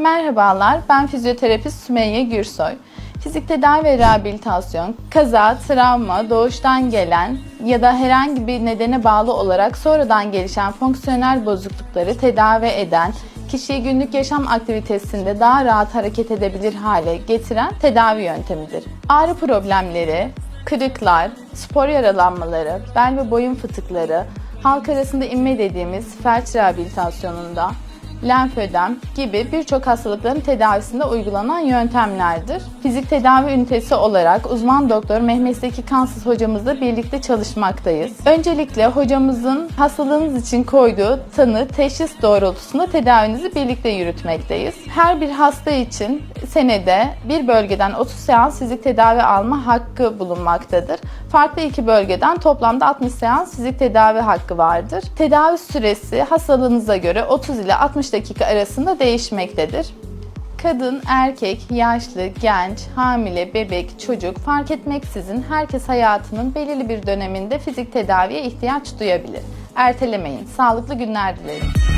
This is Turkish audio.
Merhabalar, ben fizyoterapist Sümeyye Gürsoy. Fizik tedavi ve rehabilitasyon, kaza, travma, doğuştan gelen ya da herhangi bir nedene bağlı olarak sonradan gelişen fonksiyonel bozuklukları tedavi eden, kişiyi günlük yaşam aktivitesinde daha rahat hareket edebilir hale getiren tedavi yöntemidir. Ağrı problemleri, kırıklar, spor yaralanmaları, bel ve boyun fıtıkları, halk arasında inme dediğimiz felç rehabilitasyonunda, lenfödem gibi birçok hastalıkların tedavisinde uygulanan yöntemlerdir. Fizik tedavi ünitesi olarak uzman doktor Mehmet Zeki Kansız hocamızla birlikte çalışmaktayız. Öncelikle hocamızın hastalığınız için koyduğu tanı, teşhis doğrultusunda tedavinizi birlikte yürütmekteyiz. Her bir hasta için senede bir bölgeden 30 seans fizik tedavi alma hakkı bulunmaktadır. Farklı iki bölgeden toplamda 60 seans fizik tedavi hakkı vardır. Tedavi süresi hastalığınıza göre 30 ile 60 dakika arasında değişmektedir. Kadın, erkek, yaşlı, genç, hamile, bebek, çocuk fark etmeksizin herkes hayatının belirli bir döneminde fizik tedaviye ihtiyaç duyabilir. Ertelemeyin. Sağlıklı günler dilerim.